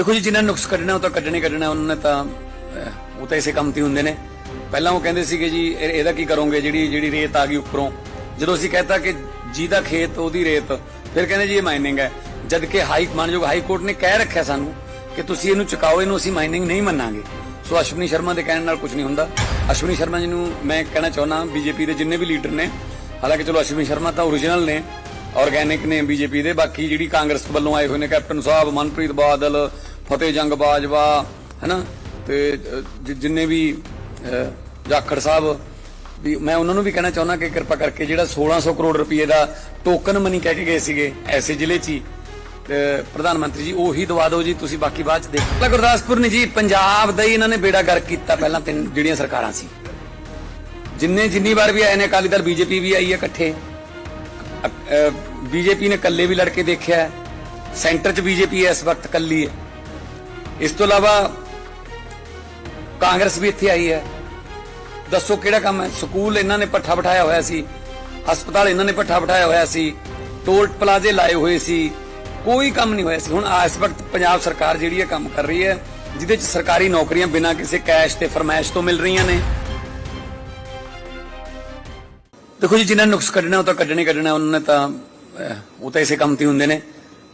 ਦੇਖੋ ਜੀ, ਜਿਨ੍ਹਾਂ ਨੁਕਸ ਕੱਢਣਾ, ਉਹ ਤਾਂ ਕੱਢਣੇ ਕੱਢਣਾ, ਉਹਨਾਂ ਨੇ ਤਾਂ ਉਹ ਤਾਂ ਇਸੇ ਕੰਮ ਤੇ ਹੁੰਦੇ ਨੇ। ਪਹਿਲਾਂ ਉਹ ਕਹਿੰਦੇ ਸੀਗੇ ਜੀ ਇਹਦਾ ਕੀ ਕਰੋਗੇ, ਜਿਹੜੀ ਜਿਹੜੀ ਰੇਤ ਆ ਗਈ ਉੱਪਰੋਂ। ਜਦੋਂ ਅਸੀਂ ਕਹਤਾ ਕਿ ਜਿਹਦਾ ਖੇਤ, ਉਹਦੀ ਰੇਤ, ਫਿਰ ਕਹਿੰਦੇ ਜੀ ਇਹ ਮਾਈਨਿੰਗ ਹੈ। ਜਦ ਕਿ ਹਾਈ, ਮਾਨਯੋਗ ਹਾਈ ਕੋਰਟ ਨੇ ਕਹਿ ਰੱਖਿਆ ਸਾਨੂੰ ਕਿ ਤੁਸੀਂ ਇਹਨੂੰ ਚੁਕਾਓ, ਇਹਨੂੰ ਅਸੀਂ ਮਾਈਨਿੰਗ ਨਹੀਂ ਮੰਨਾਂਗੇ। ਸੋ ਅਸ਼ਵਨੀ ਸ਼ਰਮਾ ਦੇ ਕਹਿਣ ਨਾਲ ਕੁਝ ਨਹੀਂ ਹੁੰਦਾ। ਅਸ਼ਵਨੀ ਸ਼ਰਮਾ ਜੀ ਨੂੰ ਮੈਂ ਕਹਿਣਾ ਚਾਹੁੰਦਾ, ਬੀਜੇਪੀ ਦੇ ਜਿੰਨੇ ਵੀ ਲੀਡਰ ਨੇ, ਹਾਲਾਂਕਿ ਚਲੋ ਅਸ਼ਵਨੀ ਸ਼ਰਮਾ ਤਾਂ ਓਰੀਜਨਲ ਨੇ ਆਰਗੈਨਿਕ ਨੇ ਬੀਜੇਪੀ ਦੇ, ਬਾਕੀ ਜਿਹੜੀ ਕਾਂਗਰਸ ਵੱਲੋਂ ਆਏ ਹੋਏ ਨੇ, ਕੈਪਟਨ ਸਾਹਿਬ, ਮਨਪ੍ਰੀਤ ਬਾਦਲ ਫਤਿਹ ਜੰਗ ਬਾਜਵਾ ਹੈਨਾ? ਤੇ ਅ, ਜਿੰਨੇ ਵੀ ਜਾਖੜ ਸਾਹਿਬ ਵੀ ਮੈਂ ਉਹਨਾਂ ਨੂੰ ਵੀ ਕਹਿਣਾ ਚਾਹੁੰਦਾ ਕਿ ਕਿਰਪਾ ਕਰਕੇ ਜਿਹੜਾ 1600 ਕਰੋੜ ਰੁਪਏ ਦਾ ਟੋਕਨ ਮਨੀ ਕਹਿ ਕੇ ਗਏ ਸੀਗੇ ਐਸੇ ਜ਼ਿਲ੍ਹੇ 'ਚ ਹੀ ਤੇ ਪ੍ਰਧਾਨ ਮੰਤਰੀ ਜੀ ਉਹੀ ਦਵਾ ਦਿਓ ਜੀ ਤੁਸੀਂ ਬਾਕੀ ਬਾਅਦ ਚ ਦੇਖੋ ਪਹਿਲਾਂ ਗੁਰਦਾਸਪੁਰ ਨੇ ਜੀ ਪੰਜਾਬ ਦਾ ਹੀ ਇਹਨਾਂ ਨੇ ਬੇੜਾ ਗਰਕ ਕੀਤਾ ਪਹਿਲਾਂ ਤਿੰਨ ਜਿਹੜੀਆਂ ਸਰਕਾਰਾਂ ਸੀ। ਜਿੰਨੇ ਜਿੰਨੀ ਵਾਰ ਵੀ ਆਏ ਨੇ ਅਕਾਲੀ ਦਲ ਬੀਜੇਪੀ ਵੀ ਆਈ ਹੈ ਇਕੱਠੇ। ਬੀਜੇਪੀ ਨੇ ਇਕੱਲੇ ਵੀ ਲੜ ਕੇ ਦੇਖਿਆ ਸੈਂਟਰ 'ਚ ਬੀਜੇਪੀ ਇਸ ਵਕਤ ਇਕੱਲੀ ਹੈ। ਇਸ ਤੋਂ ਇਲਾਵਾ ਕਾਂਗਰਸ ਵੀ ਇੱਥੇ ਆਈ ਹੈ। ਦੱਸੋ ਕਿਹੜਾ ਕੰਮ ਹੈ? ਸਕੂਲ ਇਹਨਾਂ ਨੇ ਪੱਠਾ ਬਿਠਾਇਆ ਹੋਇਆ ਸੀ, ਹਸਪਤਾਲ ਇਹਨਾਂ ਨੇ ਪੱਠਾ ਬਿਠਾਇਆ ਹੋਇਆ ਸੀ, ਟੋਲ ਪਲਾਜ਼ੇ ਲਾਏ ਹੋਏ ਸੀ, ਕੋਈ ਕੰਮ ਨਹੀਂ ਹੋਇਆ ਸੀ। ਹੁਣ ਇਸ ਵਕਤ ਪੰਜਾਬ ਸਰਕਾਰ ਜਿਹੜੀ ਹੈ ਕੰਮ ਕਰ ਰਹੀ ਹੈ, ਜਿਹਦੇ ਚ ਸਰਕਾਰੀ ਨੌਕਰੀਆਂ ਬਿਨਾਂ ਕਿਸੇ ਕੈਸ਼ ਤੇ ਫਰਮਾਇਸ਼ ਤੋਂ ਮਿਲ ਰਹੀਆਂ ਨੇ। ਦੇਖੋ ਜੀ ਜਿਨ੍ਹਾਂ ਨੁਕਸ ਕੱਢਣਾ ਉਹ ਤਾਂ ਕੱਢਣੇ ਹੀ ਕੱਢਣਾ, ਉਹਨਾਂ ਨੇ ਤਾਂ ਉਹ ਤਾਂ ਇਸੇ ਕੰਮ ਤੇ ਹੁੰਦੇ ਨੇ।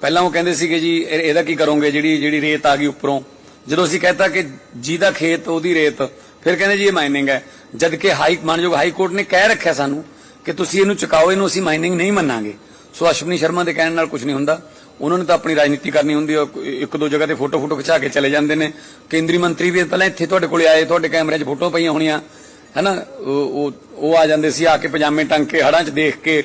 ਪਹਿਲਾਂ ਉਹ ਕਹਿੰਦੇ ਸੀਗੇ ਜੀ, ਇਹ- ਇਹਦਾ ਕੀ ਕਰੋਗੇ? ਜਿਹੜੀ ਜਿਹੜੀ ਰੇਤ ਆ ਗਈ ਉੱਪਰੋਂ। ਜਦੋਂ ਅਸੀਂ ਕਹਤਾ ਕਿ ਜਿਹਦਾ ਖੇਤ, ਉਹਦੀ ਰੇਤ, ਫਿਰ ਕਹਿੰਦੇ ਜੀ ਇਹ ਮਾਈਨਿੰਗ ਹੈ। ਜਦ ਕਿ ਹਾਈ ਮਾਨਯੋਗ ਹਾਈ ਕੋਰਟ ਨੇ ਕਹਿ ਰੱਖਿਆ ਸਾਨੂੰ ਕਿ ਤੁਸੀਂ ਇਹਨੂੰ ਚੁਕਾਓ, ਇਹਨੂੰ ਅਸੀਂ ਮਾਈਨਿੰਗ ਨਹੀਂ ਮੰਨਾਂਗੇ। ਸੋ ਅਸ਼ਵਨੀ ਸ਼ਰਮਾ ਦੇ ਕਹਿਣ ਨਾਲ ਕੁਝ ਨਹੀਂ ਹੁੰਦਾ। ਉਹਨਾਂ ਨੇ ਤਾਂ ਆਪਣੀ ਰਾਜਨੀਤੀ ਕਰਨੀ ਹੁੰਦੀ ਹੈ। ਉਹ ਇੱਕ ਦੋ ਜਗ੍ਹਾ ਤੇ ਫੋਟੋ ਫੋਟੋ ਖਿਚਾ ਕੇ ਚਲੇ ਜਾਂਦੇ ਨੇ। ਕੇਂਦਰੀ ਮੰਤਰੀ ਵੀ ਪਹਿਲਾਂ ਇੱਥੇ ਤੁਹਾਡੇ ਕੋਲੇ ਆਏ, ਤੁਹਾਡੇ ਕੈਮਰੇ 'ਚ ਫੋਟੋ ਪਈਆਂ ਹੋਣੀਆਂ। ਹਨਾ? ਉਹ ਉਹ- ਉਹ ਆ ਜਾਂਦੇ ਸੀ, ਆ ਕੇ ਪਜਾਮੇ ਟੰਗ ਕੇ ਹੜਾਂ 'ਚ ਦੇਖ ਕੇ।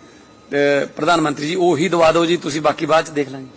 ਪ੍ਰਧਾਨ ਮੰਤਰੀ ਜੀ ਉਹੀ ਦਵਾ ਦਿਓ ਜੀ ਤੁਸੀਂ ਬਾਕੀ ਬਾਅਦ 'ਚ ਦੇਖ ਲਾਂਗੇ।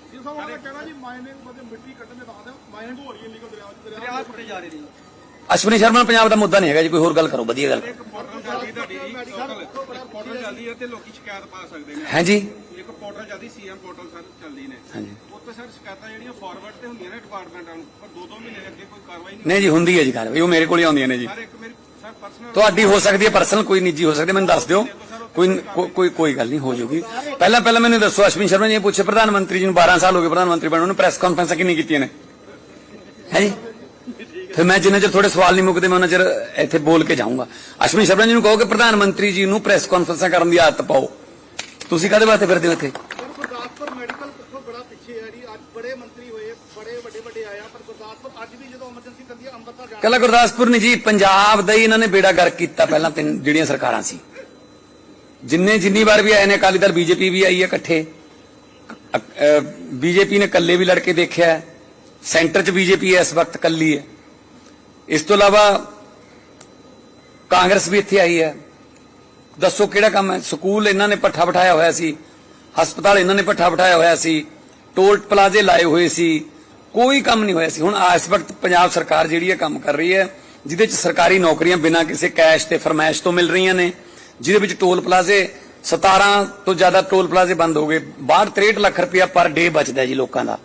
ਅਸ਼ਵਨੀ ਸ਼ਰਮਾ ਪੰਜਾਬ ਦਾ ਮੁੱਦਾ ਨਹੀਂ ਹੈਗਾ ਜੀ ਕੋਈ ਹੋਰ ਗੱਲ ਕਰੋ ਵਧੀਆ ਗੱਲ ਇੱਕ ਪੋਰਟਲ ਚੱਲਦੀ ਤੁਹਾਡੀ ਜੀ। ਪੋਰਟਲ ਚੱਲਦੀ ਹੈ ਤੇ ਲੋਕੀ ਸ਼ਿਕਾਇਤ ਪਾ ਸਕਦੇ ਨੇ। ਹੈ ਜੀ? ਇੱਕ ਪੋਰਟਲ ਚੱਲਦੀ ਸੀਐਮ ਪੋਰਟਲ ਸਰ ਚੱਲਦੀ ਨੇ। ਹਾਂਜੀ। ਉੱਤੇ ਸਰ ਸ਼ਿਕਾਇਤਾਂ ਜਿਹੜੀਆਂ ਫਾਰਵਰਡ ਤੇ ਹੁੰਦੀਆਂ ਨੇ ਡਿਪਾਰਟਮੈਂਟਾਂ ਨੂੰ ਪਰ ਦੋ ਦੋ ਮਹੀਨੇ ਅੱਗੇ ਕੋਈ ਕਾਰਵਾਈ ਨਹੀਂ ਨਹੀਂ ਜੀ ਹੁੰਦੀ ਹੈ ਜੀ ਕਾਰਵਾਈ ਉਹ ਮੇਰੇ ਕੋਲ ਹੀ ਆਉਂਦੀਆਂ ਨੇ ਜੀ। ਸਰ ਇੱਕ ਮੇਰੀ ਸਰ ਪਰਸਨਲ ਤੁਹਾਡੀ ਹੋ ਸਕਦੀ ਹੈ ਪਰਸਨਲ ਕੋਈ ਨਿੱਜੀ ਹੋ ਸਕਦੀ ਮੈਨੂੰ ਦੱਸ ਦਿਓ। ਕੋਈ ਕੋਈ ਕੋਈ ਗੱਲ ਨਹੀਂ ਹੋ ਜਾਊਗੀ। ਪਹਿਲਾਂ ਪਹਿਲਾਂ ਮੈਨੂੰ ਦੱਸੋ ਅਸ਼ਵਨੀ ਸ਼ਰਮਾ ਜੀ ਪੁੱਛੇ ਪ੍ਰਧਾਨ ਮੰਤਰੀ ਜੀ ਨੂੰ 12 ਸਾਲ ਹੋ ਗਏ ਪ੍ਰਧਾਨ ਮੰਤਰੀ ਬਣਨ ਨੂੰ ਪ੍ਰੈਸ ਕਾਨਫਰੰਸਾਂ ਕਿੰਨੀ ਕੀਤੀਆਂ ਨੇ ਹੈ ਜੀ? ਫਿਰ ਮੈਂ ਜਿੰਨਾ ਚਿਰ ਤੁਹਾਡੇ ਸਵਾਲ ਨਹੀਂ ਮੁੱਕਦੇ ਮੈਂ ਉਹਨਾਂ ਚਿਰ ਇੱਥੇ ਬੋਲ ਕੇ ਜਾਊਂਗਾ। ਅਸ਼ਵਨੀ ਸ਼ਰਮਾ ਜੀ ਨੂੰ ਕਹੋ ਕਿ ਪ੍ਰਧਾਨ ਮੰਤਰੀ ਜੀ ਨੂੰ ਪ੍ਰੈਸ ਕਾਨਫਰੰਸਾਂ ਕਰਨ ਦੀ ਆਦਤ ਪਾਓ। ਤੁਸੀਂ ਕਾਹਦੇ ਵਾਸਤੇ ਫਿਰਦੇ ਹੋ ਇੱਥੇ? ਪਰ ਗੁਰਦਾਸਪੁਰ ਮੈਡੀਕਲ ਕਿੱਥੋਂ ਬੜਾ ਪਿੱਛੇ ਹੈ ਜੀ। ਅੱਜ ਬੜੇ ਮੰਤਰੀ ਹੋਏ ਬੜੇ ਵੱਡੇ ਵੱਡੇ ਆਇਆ ਪਰ ਗੁਰਦਾਸਪੁਰ ਅੱਜ ਵੀ ਜਦੋਂ ਐਮਰਜੈਂਸੀ ਕਰਦੀ ਹੈ ਅੰਮ੍ਰਿਤਸਰ ਜਾਣਾ। ਕੱਲਾ ਗੁਰਦਾਸਪੁਰ ਨਹੀਂ ਜੀ ਪੰਜਾਬ ਦਾ ਹੀ ਇਹਨਾਂ ਨੇ ਬੇੜਾ ਗਰਕ ਕੀਤਾ ਪਹਿਲਾਂ ਤਿੰਨ ਜਿਹੜੀਆਂ ਸਰਕਾਰਾਂ ਸੀ। ਜਿੰਨੇ ਜਿੰਨੀ ਵਾਰ ਵੀ ਆਏ ਨੇ ਅਕਾਲੀ ਦਲ, ਬੀਜੇਪੀ ਵੀ ਆਈ ਹੈ ਇਕੱਠੇ। ਬੀਜੇਪੀ ਨੇ ਇਕੱਲੇ ਵੀ ਲੜ ਕੇ ਦੇਖਿਆ ਹੈ। ਸੈਂਟਰ 'ਚ ਬੀਜੇਪੀ ਇਸ ਵਕਤ ਇਕੱਲੀ ਹੈ। ਇਸ ਤੋਂ ਇਲਾਵਾ ਕਾਂਗਰਸ ਵੀ ਇੱਥੇ ਆਈ ਹੈ। ਦੱਸੋ ਕਿਹੜਾ ਕੰਮ ਹੈ? ਸਕੂਲ ਇਹਨਾਂ ਨੇ ਪੱਠਾ ਬਿਠਾਇਆ ਹੋਇਆ ਸੀ। ਹਸਪਤਾਲ ਇਹਨਾਂ ਨੇ ਪੱਠਾ ਬਿਠਾਇਆ ਹੋਇਆ ਸੀ। ਟੋਲ ਪਲਾਜ਼ੇ ਲਾਏ ਹੋਏ ਸੀ। ਕੋਈ ਕੰਮ ਨਹੀਂ ਹੋਇਆ ਸੀ। ਹੁਣ ਇਸ ਵਕਤ ਪੰਜਾਬ ਸਰਕਾਰ ਜਿਹੜੀ ਹੈ ਕੰਮ ਕਰ ਰਹੀ ਹੈ, ਜਿਹਦੇ ਚ ਸਰਕਾਰੀ ਨੌਕਰੀਆਂ ਬਿਨਾਂ ਕਿਸੇ ਕੈਸ਼ ਤੇ ਫਰਮਾਇਸ਼ ਤੋਂ ਮਿਲ ਰਹੀਆਂ ਨੇ। ਜਿਹਦੇ ਵਿੱਚ ਟੋਲ ਪਲਾਜ਼ੇ 17 ਤੋਂ ਜ਼ਿਆਦਾ ਟੋਲ ਪਲਾਜ਼ੇ ਬੰਦ ਹੋ ਗਏ। ਬਾਹਰ 63 ਲੱਖ ਰੁਪਇਆ ਪਰ ਡੇ ਬਚਦਾ ਜੀ ਲੋਕਾਂ ਦਾ।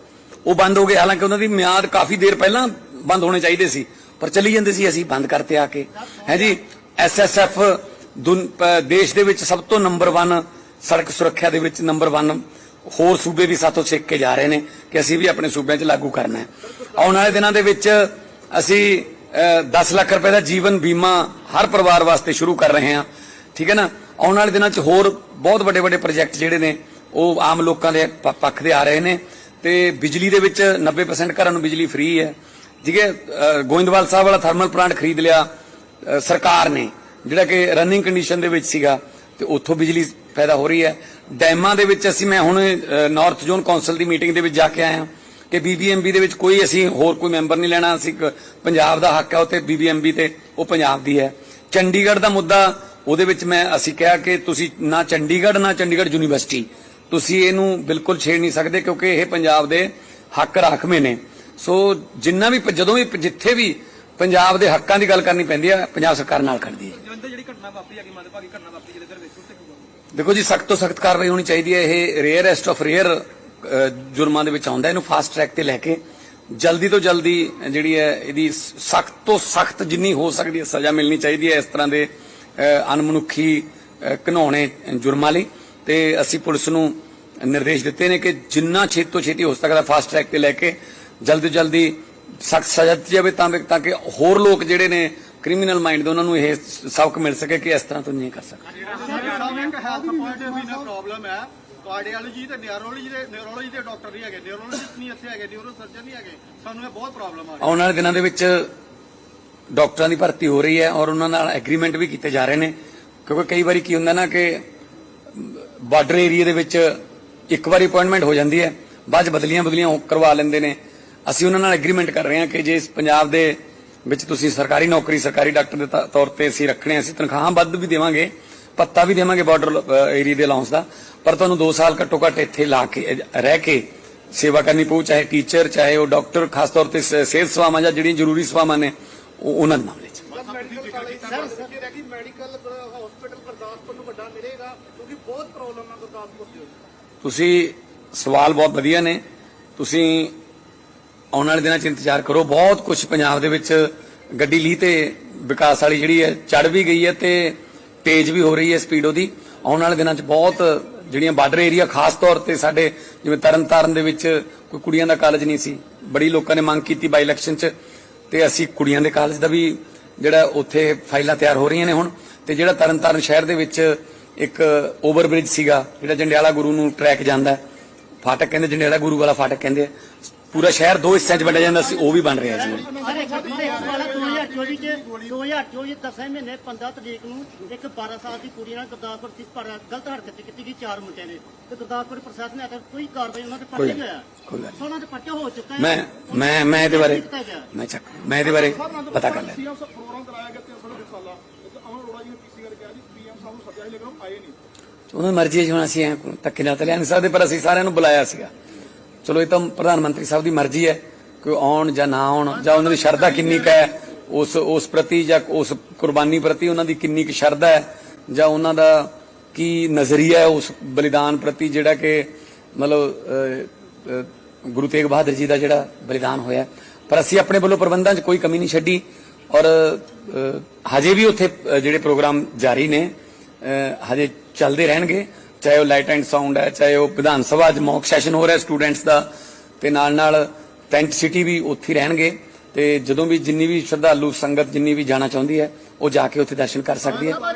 ਉਹ ਬੰਦ ਹੋ ਗਏ। ਹਾਲਾਂਕਿ ਉਹਨਾਂ ਦੀ ਮਿਆਦ ਕਾਫੀ ਦੇਰ ਪਹਿਲਾਂ ਬੰਦ ਹੋਣੇ ਚਾਹੀਦੇ ਸੀ ਪਰ ਚਲੀ ਜਾਂਦੇ ਸੀ ਅਸੀਂ ਬੰਦ ਕਰਤੇ ਆ ਕੇ। ਹੈ ਜੀ ਐਸਐਸਐਫ ਦੇਸ਼ ਦੇ ਵਿੱਚ ਸਭ ਤੋਂ ਨੰਬਰ 1 ਸੜਕ ਸੁਰੱਖਿਆ ਦੇ ਵਿੱਚ ਨੰਬਰ 1 ਹੋਰ ਸੂਬੇ ਵੀ ਸਾਥੋਂ ਸਿੱਖ ਕੇ ਜਾ ਰਹੇ ਨੇ ਕਿ ਅਸੀਂ ਵੀ ਆਪਣੇ ਸੂਬਿਆਂ 'ਚ ਲਾਗੂ ਕਰਨਾ ਹੈ। ਆਉਣ ਵਾਲੇ ਦਿਨਾਂ ਦੇ ਵਿੱਚ ਅਸੀਂ ਅਹ, 10 ਲੱਖ ਰੁਪਏ ਦਾ ਜੀਵਨ ਬੀਮਾ ਹਰ ਪਰਿਵਾਰ ਵਾਸਤੇ ਸ਼ੁਰੂ ਕਰ ਰਹੇ ਹਾਂ। ਠੀਕ ਹੈ ਨਾ? ਆਉਣ ਵਾਲੇ ਦਿਨਾਂ 'ਚ ਹੋਰ ਬਹੁਤ ਵੱਡੇ ਵੱਡੇ ਪ੍ਰੋਜੈਕਟ ਜਿਹੜੇ ਨੇ, ਉਹ ਆਮ ਲੋਕਾਂ ਦੇ ਪੱਖ ਦੇ ਆ ਰਹੇ ਨੇ। ਤੇ ਬਿਜਲੀ ਦੇ ਵਿੱਚ 90% ਘਰਾਂ ਨੂੰ ਬਿਜਲੀ ਫ੍ਰੀ ਹੈ। ਠੀਕ ਹੈ? ਗੋਇੰਦਵਾਲ ਸਾਹਿਬ ਵਾਲਾ ਥਰਮਲ ਪਲਾਂਟ ਖਰੀਦ ਲਿਆ ਸਰਕਾਰ ਨੇ, ਜਿਹੜਾ ਕਿ ਰਨਿੰਗ ਕੰਡੀਸ਼ਨ ਦੇ ਵਿੱਚ ਸੀਗਾ, ਤੇ ਉੱਥੋਂ ਬਿਜਲੀ ਪੈਦਾ ਹੋ ਰਹੀ ਹੈ। ਡੈਮਾਂ ਦੇ ਵਿੱਚ ਅਸੀਂ, ਮੈਂ ਹੁਣ ਨਾਰਥ ਜ਼ੋਨ ਕੌਂਸਲ ਦੀ ਮੀਟਿੰਗ ਦੇ ਵਿੱਚ ਜਾ ਕੇ ਆਇਆ। ਕਿ ਬੀਬੀਐਮਬੀ ਦੇ ਵਿੱਚ ਕੋਈ ਅਸੀਂ ਹੋਰ ਕੋਈ ਮੈਂਬਰ ਨਹੀਂ ਲੈਣਾ। ਅਸੀਂ ਪੰਜਾਬ ਦਾ ਹੱਕ ਹੈ ਉੱਤੇ ਬੀਬੀਐਮਬੀ ਤੇ, ਉਹ ਪੰਜਾਬ ਦੀ ਹੈ। ਚੰਡੀਗੜ੍ਹ ਦਾ ਮੁੱਦਾ ਉਹਦੇ ਵਿੱਚ ਮੈਂ ਅਸੀਂ ਕਿਹਾ ਕਿ ਤੁਸੀਂ ਨਾ ਚੰਡੀਗੜ੍ਹ ਨਾ ਚੰਡੀਗੜ੍ਹ ਯੂਨੀਵਰਸਿਟੀ। ਤੁਸੀਂ ਇਹਨੂੰ ਬਿਲਕੁਲ ਛੇੜ ਨਹੀਂ ਸਕਦੇ ਕਿਉਂਕਿ ਇਹ ਪੰਜਾਬ ਦੇ ਹੱਕ ਰਾਖਵੇਂ ਨੇ। ਸੋ ਜਿੰਨਾ ਵੀ ਜਦੋਂ ਵੀ ਜਿੱਥੇ ਵੀ ਪੰਜਾਬ ਦੇ ਹੱਕਾਂ ਦੀ ਗੱਲ ਕਰਨੀ ਪੈਂਦੀ ਹੈ ਪੰਜਾਬ ਸਰਕਾਰ ਨਾਲ ਕਰਦੀ ਹੈ। ਜਲੰਧਰ ਜਿਹੜੀ ਘਟਨਾ ਵਾਪਰੀ ਹੈਗੀ ਮੰਦਭਾਗੀ ਘਟਨਾ ਵਾਪਰੀ ਜਲੰਧਰ ਵਿੱਚ ਉੱਤੇ ਕੀ ਬੋਲੋ ਦੇਖੋ ਜੀ ਸਖਤ ਤੋਂ ਸਖਤ ਕਾਰਵਾਈ ਹੋਣੀ ਚਾਹੀਦੀ ਹੈ। ਇਹ ਰੇਅਰੈਸਟ ਆਫ ਰੇਅਰ ਜੁਰਮਾਂ ਦੇ ਵਿੱਚ ਆਉਂਦਾ ਇਹਨੂੰ ਫਾਸਟ ਟਰੈਕ ਤੇ ਲੈ ਕੇ ਜਲਦੀ ਤੋਂ ਜਲਦੀ ਜਿਹੜੀ ਹੈ ਇਹਦੀ ਸਖਤ ਤੋਂ ਸਖਤ ਜਿੰਨੀ ਹੋ ਸਕਦੀ ਹੈ ਸਜ਼ਾ ਮਿਲਣੀ ਚਾਹੀਦੀ ਹੈ। ਇਸ ਤਰ੍ਹਾਂ ਦੇ ਅਹ, ਘਿਨਾਉਣੇ ਜੁਰਮਾਂ ਲਈ। ਤੇ ਅਸੀਂ ਪੁਲਿਸ ਨੂੰ ਨਿਰਦੇਸ਼ ਦਿੱਤੇ ਨੇ ਕਿ ਜਿੰਨਾ ਛੇਤੀ ਤੋਂ ਛੇਤੀ ਹੋ ਸਕਦਾ ਫਾਸਟ ਟਰੈਕ ਤੇ ਲੈ ਕੇ ਜਲਦੀ ਜਲਦੀ ਸਖਤ ਸਜ਼ਾ ਦਿੱਤੀ ਜਾਵੇ ਤਾਂ ਤਾਂ ਕਿ ਹੋਰ ਲੋਕ ਜਿਹੜੇ ਨੇ ਕ੍ਰਿਮੀਨਲ ਮਾਈਂਡ ਦੇ ਉਹਨਾਂ ਨੂੰ ਇਹ ਸਬਕ ਮਿਲ ਸਕੇ ਕਿ ਇਸ ਤਰ੍ਹਾਂ ਤੋਂ ਨਹੀਂ ਕਰ ਸਕਦੇ ਸਾਹਿਬ ਇੱਕ ਹੈਲਥ ਪੁਆਇੰਟ ਵੀ ਨਾ ਪ੍ਰੋਬਲਮ ਹੈ। ਕਾਰਡੀਓਲੋਜੀ ਤੇ ਨਿਊਰੋਲੋਜੀ ਦੇ ਨਿਊਰੋਲੋਜੀ ਦੇ ਡਾਕਟਰ ਨਹੀਂ ਹੈਗੇ। ਨਿਊਰੋਲੋਜਿਸਟ ਨਹੀਂ ਇੱਥੇ ਹੈਗੇ ਨਿਊਰੋ ਸਰਜਨ ਨਹੀਂ ਹੈਗੇ। ਸਾਨੂੰ ਇਹ ਬਹੁਤ ਪ੍ਰੋਬਲਮ ਆ। ਰਹੀ ਆਉਣ ਵਾਲੇ ਦਿਨਾਂ ਦੇ ਵਿੱਚ ਡਾਕਟਰਾਂ ਦੀ ਭਰਤੀ ਹੋ ਰਹੀ ਹੈ ਔਰ ਉਹਨਾਂ ਨਾਲ ਐਗਰੀਮੈਂਟ ਵੀ ਕੀਤੇ ਜਾ ਰਹੇ ਨੇ। ਕਿਉਂਕਿ ਕਈ ਵਾਰੀ ਕੀ ਹੁੰਦਾ ਨਾ ਕਿ ਬਾਰਡਰ ਏਰੀਆ ਦੇ ਵਿੱਚ ਇੱਕ ਵਾਰੀ ਅਪਾਇੰਟਮੈਂਟ ਹੋ ਜਾਂਦੀ ਹੈ ਬਾਅਦ 'ਚ ਬਦਲੀਆਂ ਬਦਲੀਆਂ ਕਰਵਾ ਲੈਂਦੇ ਨੇ। ਅਸੀਂ ਉਹਨਾਂ ਨਾਲ ਐਗਰੀਮੈਂਟ ਕਰ ਰਹੇ ਹਾਂ ਕਿ ਜੇ ਇਸ ਪੰਜਾਬ ਦੇ ਵਿੱਚ ਤੁਸੀਂ ਸਰਕਾਰੀ ਨੌਕਰੀ ਸਰਕਾਰੀ ਡਾਕਟਰ ਦੇ ਤ- ਤੌਰ ਤੇ ਅਸੀਂ ਰੱਖਣੇ ਹਾਂ, ਅਸੀਂ ਤਨਖਾਹਾਂ ਵੱਧ ਵੀ ਦੇਵਾਂਗੇ ਪੱਤਾ ਵੀ ਦੇਵਾਂਗੇ ਬਾਰਡਰ ਏਰੀਆ ਦੇ ਅਲਾਉਂਸ ਦਾ। ਪਰ ਤੁਹਾਨੂੰ 2 ਸਾਲ ਘੱਟੋ ਘੱਟ ਇੱਥੇ ਲਾ ਕੇ ਰਹਿ ਕੇ ਸੇਵਾ ਕਰਨੀ ਪਊ ਚਾਹੇ ਟੀਚਰ ਚਾਹੇ ਉਹ ਡਾਕਟਰ ਖਾਸ ਤੌਰ ਤੇ ਸਿਹਤ ਸੇਵਾਵਾਂ ਜਾਂ ਜਿਹੜੀਆਂ ਜ਼ਰੂਰੀ ਸੇਵਾਵਾਂ ਨੇ ਉਹਨਾਂ ਦੇ ਮਾਮਲੇ 'ਚ। ਮੈਡੀਕਲ ਕਾਲਜ ਸਰ ਜੇ ਰਹਿ ਗਈ ਮੈਡੀਕਲ ਹਸਪੀਟਲ ਗੁਰਦਾਸਪੁਰ ਨੂੰ ਵੱਡਾ ਮਿਲੇਗਾ ਕਿਉਂਕਿ ਬਹੁਤ ਪ੍ਰੋਬਲਮ ਹੈ ਗੁਰਦਾਸਪੁਰ ਦੀ ਤੁਸੀਂ ਸਵਾਲ ਬਹੁਤ ਵਧੀਆ ਨੇ। ਤੁਸੀਂ ਆਉਣ ਵਾਲੇ ਦਿਨਾਂ 'ਚ ਇੰਤਜ਼ਾਰ ਕਰੋ। ਬਹੁਤ ਕੁਝ ਪੰਜਾਬ ਦੇ ਵਿੱਚ ਗੱਡੀ ਲੀ ਤੇ ਵਿਕਾਸ ਵਾਲੀ ਜਿਹੜੀ ਹੈ ਚੜ ਵੀ ਗਈ ਹੈ ਤੇ ਤੇਜ਼ ਵੀ ਹੋ ਰਹੀ ਹੈ ਸਪੀਡ ਉਹਦੀ। ਆਉਣ ਵਾਲੇ ਦਿਨਾਂ 'ਚ ਬਹੁਤ ਜਿਹੜੀਆਂ ਬਾਰਡਰ ਏਰੀਆ ਖਾਸ ਤੌਰ ਤੇ ਸਾਡੇ ਜਿਵੇਂ ਤਰਨਤਾਰਨ ਦੇ ਵਿੱਚ ਕੋਈ ਕੁੜੀਆਂ ਦਾ ਕਾਲਜ ਨਹੀਂ ਸੀ। ਬੜੀ ਲੋਕਾਂ ਨੇ ਮੰਗ ਕੀਤੀ ਬਾਈ ਇਲੈਕਸ਼ਨ 'ਚ। ਤੇ ਅਸੀਂ ਕੁੜੀਆਂ ਦੇ ਕਾਲਜ ਦਾ ਵੀ ਜਿਹੜਾ ਉੱਥੇ ਫਾਈਲਾਂ ਤਿਆਰ ਹੋ ਰਹੀਆਂ ਨੇ ਹੁਣ, ਤੇ ਜਿਹੜਾ ਤਰਨਤਾਰਨ ਸ਼ਹਿਰ ਦੇ ਵਿੱਚ ਇੱਕ ਓਵਰ ਬ੍ਰਿਜ ਸੀਗਾ, ਜਿਹੜਾ ਜੰਡਿਆਲਾ ਗੁਰੂ ਨੂੰ ਟਰੈਕ ਜਾਂਦਾ ਫਾਟਕ ਕਹਿੰਦੇ, ਜੰਡਿਆਲਾ ਗੁਰੂ ਵਾਲਾ ਫਾਟਕ ਕਹਿੰਦੇ ਆ। ਪੂਰਾ ਸ਼ਹਿਰ ਦੋ ਹਿੱਸਿਆਂ 'ਚ ਵੰਡਿਆ ਜਾਂਦਾ ਸੀ, ਉਹ ਵੀ ਬਣ ਰਿਹਾ ਜੀ 2024 ਚ 2024 ਦਸਵੇਂ ਮਹੀਨੇ 15 ਤਰੀਕ ਨੂੰ ਇੱਕ 12 ਸਾਲ ਦੀ ਕੁੜੀ ਨਾਲ ਗੁਰਦਾਸਪੁਰ ਦੀ ਪਰ ਗਲਤ ਹਰਕਤ ਕੀਤੀ ਗਈ ਚਾਰ ਮੁੰਡਿਆਂ ਨੇ। ਤੇ ਗੁਰਦਾਸਪੁਰ ਪ੍ਰਸ਼ਾਸਨ ਨੇ ਅਜੇ ਕੋਈ ਕਾਰਵਾਈ ਉਹਨਾਂ ਤੇ ਕੋਈ ਪਰਚਾ ਨਹੀਂ ਗੱਲ- ਹੋਇਆ ਕੋਈ ਗੱਲ ਨਹੀਂ। ਉਹਨਾਂ ਦੇ ਪਰਚਾ ਹੋ ਚੁੱਕਾ ਹੈ। ਮੈਂ ਮੈਂ ਮੈਂ ਇਹਦੇ ਬਾਰੇ ਕੀਤਾ ਗਿਆ। ਮੈਂ ਚੱਕ ਮੈਂ ਇਹਦੇ ਬਾਰੇ ਪਤਾ ਕਰ ਲਿਆ ਸੀਐਮ ਸਾਹਿਬ ਪ੍ਰੋਗਰਾਮ ਕਰਾਇਆ ਗਿਆ 300 ਸਾਲਾ ਅਮਰ ਅਰੋੜਾ ਜੀ ਨੇ ਪੀਸੀਆਰ ਕਿਹਾ ਜੀ ਪੀਐਮ ਸਾਹਿਬ ਨੂੰ ਸੱਦਿਆ ਸੀ ਲੇਕਿਨ ਉਹ ਆਏ ਨਹੀਂ। ਉਹਨਾਂ ਦੀ ਮਰਜ਼ੀ ਅਸੀਂ ਧੱਕੇ ਨਾਲ ਤਾਂ ਲਿਆ ਨਹੀਂ ਸਕਦੇ ਪਰ ਅਸੀਂ ਸਾਰਿਆਂ ਨੂੰ ਬੁਲਾਇਆ ਸੀਗਾ। ਚਲੋ ਇਹ ਤਾਂ ਪ੍ਰਧਾਨ ਮੰਤਰੀ ਸਾਹਿਬ ਦੀ ਮਰਜ਼ੀ ਹੈ ਕਿ ਆਉਣ ਜਾਂ ਨਾ ਆਉਣ ਜਾਂ ਉਹਨਾਂ ਦੀ ਸ਼ਰਧਾ ਕਿੰਨੀ ਕੁ ਉਸ ਉਸ ਪ੍ਰਤੀ ਜਾਂ ਉਸ ਕੁਰਬਾਨੀ ਪ੍ਰਤੀ ਉਹਨਾਂ ਦੀ ਕਿੰਨੀ ਕੁ ਸ਼ਰਧਾ ਹੈ? ਜਾਂ ਉਹਨਾਂ ਦਾ ਕੀ ਨਜ਼ਰੀਆ ਹੈ ਉਸ ਬਲੀਦਾਨ ਪ੍ਰਤੀ ਜਿਹੜਾ ਕਿ ਮਤਲਬ ਗੁਰੂ ਤੇਗ ਬਹਾਦਰ ਜੀ ਦਾ ਜਿਹੜਾ ਬਲੀਦਾਨ ਹੋਇਆ ਪਰ ਅਸੀਂ ਆਪਣੇ ਵੱਲੋਂ ਪ੍ਰਬੰਧਾਂ 'ਚ ਕੋਈ ਕਮੀ ਨਹੀਂ ਛੱਡੀ ਔਰ ਹਜੇ ਵੀ ਉੱਥੇ ਜਿਹੜੇ ਪ੍ਰੋਗਰਾਮ ਜਾਰੀ ਨੇ ਹਜੇ ਚੱਲਦੇ ਰਹਿਣਗੇ। ਚਾਹੇ ਉਹ ਲਾਈਟ ਐਂਡ ਸਾਊਂਡ ਹੈ, ਚਾਹੇ ਉਹ ਵਿਧਾਨ ਸਭਾ 'ਚ ਮੌਕ ਸੈਸ਼ਨ ਹੋ ਰਿਹਾ ਸਟੂਡੈਂਟਸ ਦਾ, ਤੇ ਨਾਲ ਨਾਲ ਟੈਂਟ ਸਿਟੀ ਵੀ ਉੱਥੇ ਰਹਿਣਗੇ। ਤੇ ਜਦੋਂ ਵੀ ਜਿੰਨੀ ਵੀ ਸ਼ਰਧਾਲੂ ਸੰਗਤ ਜਿੰਨੀ ਵੀ ਜਾਣਾ ਚਾਹੁੰਦੀ ਹੈ, ਉਹ ਜਾ ਕੇ ਉੱਥੇ ਦਰਸ਼ਨ ਕਰ ਸਕਦੀ ਹੈ।